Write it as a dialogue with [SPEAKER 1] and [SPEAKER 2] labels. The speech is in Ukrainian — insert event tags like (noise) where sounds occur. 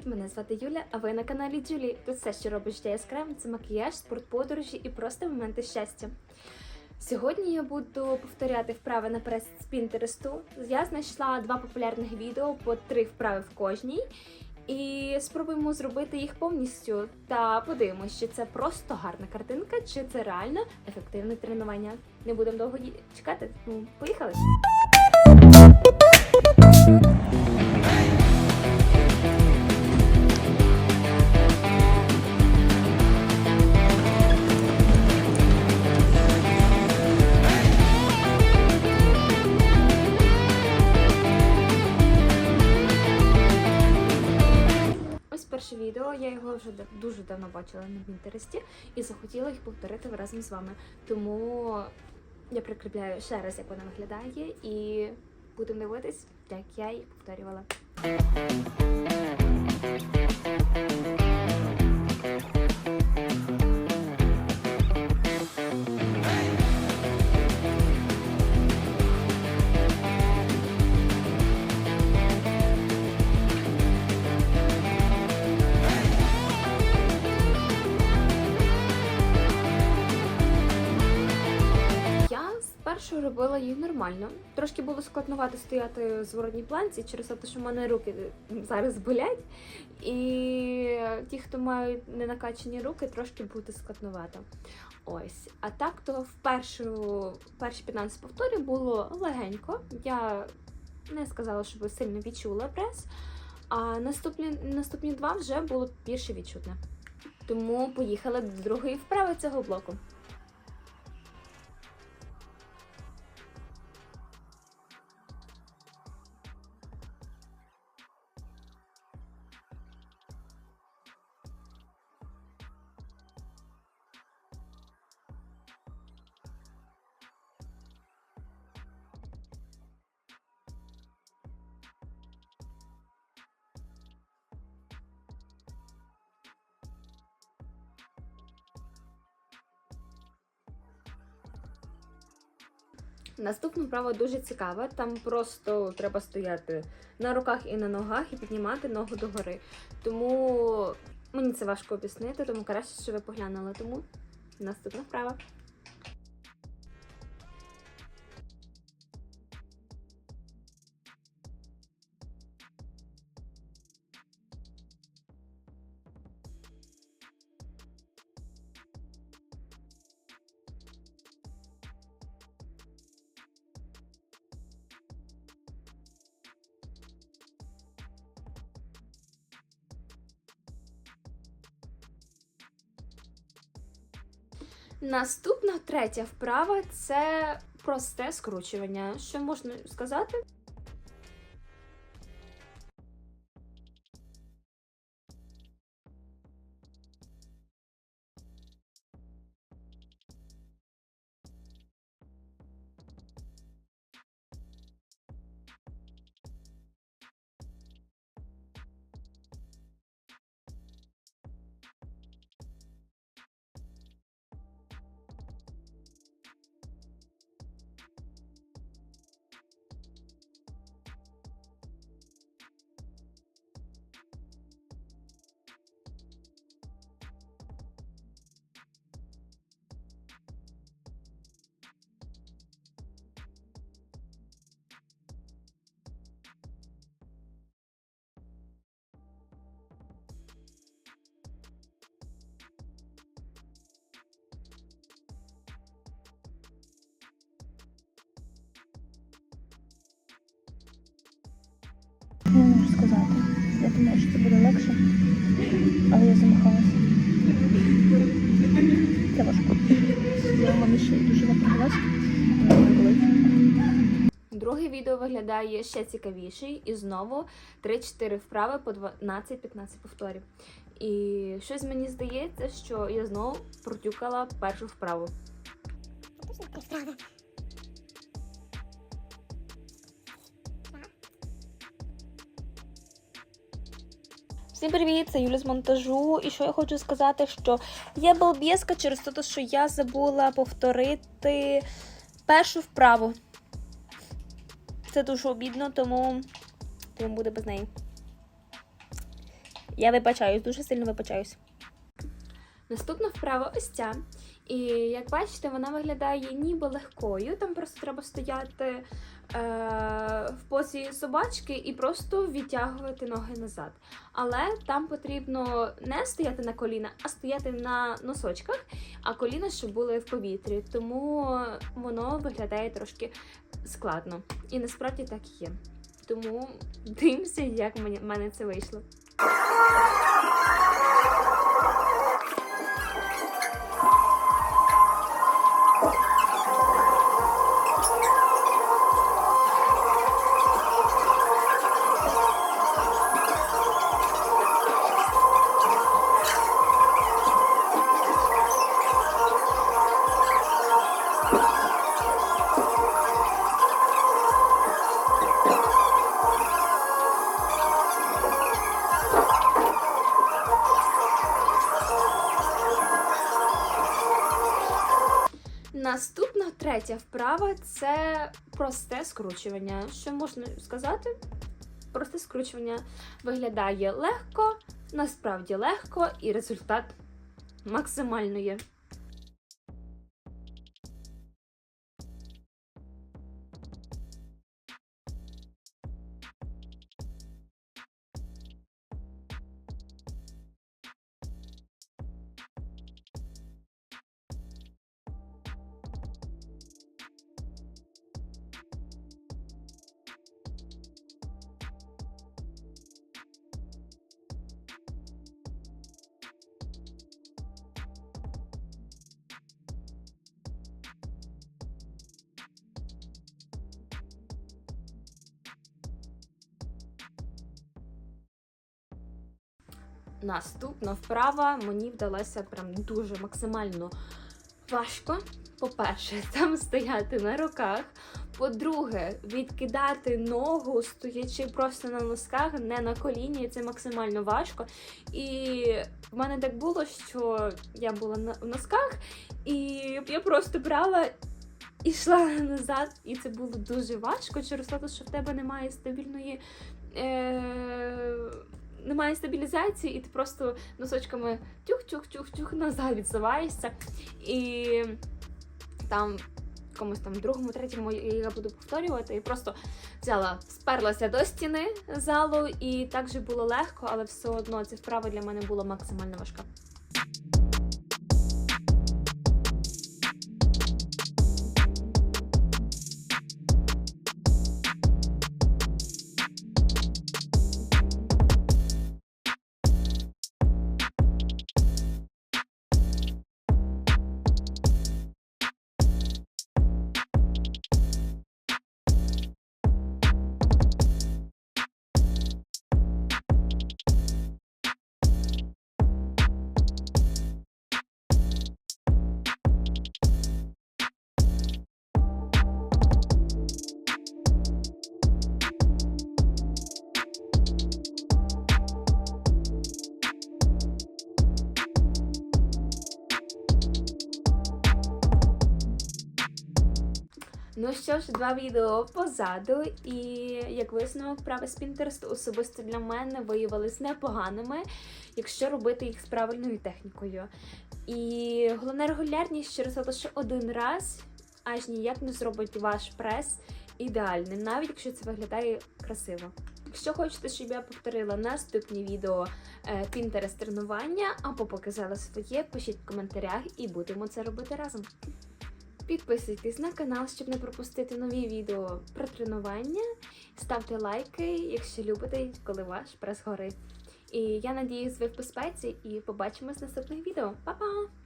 [SPEAKER 1] привіт! Мене звати Юля, а ви на каналі Джулі. Тут все, що робить життя яскравим, це макіяж, спорт, подорожі і просто моменти щастя. Сьогодні я буду повторяти вправи на прес з Пінтересту. Я знайшла два популярних відео по три вправи в кожній. І спробуємо зробити їх повністю та подивимося, чи це просто гарна картинка, чи це реально ефективне тренування. Не будемо довго чекати. Поїхали! Перше відео, я його вже дуже давно бачила на Пінтересті і захотіла їх повторити разом з вами. Тому я прикріпляю ще раз, як вона виглядає, і будемо дивитись, як я їх повторювала. Спершу робила їх нормально. Трошки було складновато стояти в зворотній планці через те, що в мене руки зараз болять. І ті, хто мають ненакачені руки, трошки буде складновато. Ось. А так, то в першу, перші 15 повторів було легенько. Я не сказала, щоб сильно відчула прес. А наступні, наступні два вже було більше відчутне. Тому поїхали до другої вправи цього блоку. Наступна вправа дуже цікава. Там просто треба стояти на руках і на ногах і піднімати ногу догори. Тому мені це важко об'яснити, тому краще, що ви поглянули. Тому наступна вправа. Наступна третя вправа це просте скручування. Що можна сказати?
[SPEAKER 2] Сказати. Я думаю, що це буде легше, але я замахалася. Це важко. Я в мене ще дуже болить.
[SPEAKER 1] Друге відео виглядає ще цікавіший і знову 3-4 вправи по 12-15 повторів. І щось мені здається, що я знову протюкала першу вправу. Всім привіт, це Юля з монтажу. І що я хочу сказати, що я балбєска через те, що я забула повторити першу вправу. Це дуже обідно, тому, тому буде без неї.
[SPEAKER 2] Я вибачаюсь, дуже сильно вибачаюсь.
[SPEAKER 1] Наступна вправа ось ця. І як бачите, вона виглядає ніби легкою. Там просто треба стояти в позі собачки і просто відтягувати ноги назад. Але там потрібно не стояти на коліна, а стояти на носочках, а коліна щоб були в повітрі. Тому воно виглядає трошки складно. І насправді так і є. Тому дивимося, як в мене це вийшло. Наступна третя вправа це просте скручування. Що можна сказати? Просте скручування виглядає легко, насправді легко, і результат максимально Наступна вправа мені вдалася прям дуже максимально важко. По-перше, (laughs) там стояти на руках. По-друге, відкидати ногу, стоячи просто на носках, не на коліні, це максимально важко. І в мене так було, що я була на в носках, і я просто брала і йшла назад. І це було дуже важко через те, що в тебе немає стабільної. Е- немає стабілізації, і ти просто носочками тюх-тюх-тюх-тюх назад відсуваєшся. І там комусь там другому, третьому я буду повторювати, і просто взяла, сперлася до стіни залу, і так же було легко, але все одно ця вправа для мене була максимально важка. Ну що ж, два відео позаду, і як висновок, вправи з Pinterest особисто для мене виявились непоганими, якщо робити їх з правильною технікою. І головна регулярність через те, що один раз аж ніяк не зробить ваш прес ідеальним, навіть якщо це виглядає красиво. Якщо хочете, щоб я повторила наступні відео е, Pinterest тренування або показала своє, пишіть в коментарях і будемо це робити разом. Підписуйтесь на канал, щоб не пропустити нові відео про тренування. Ставте лайки, якщо любите, коли ваш прес горить. І я надіюсь, ви в безпеці і побачимось в наступних відео. Па-па!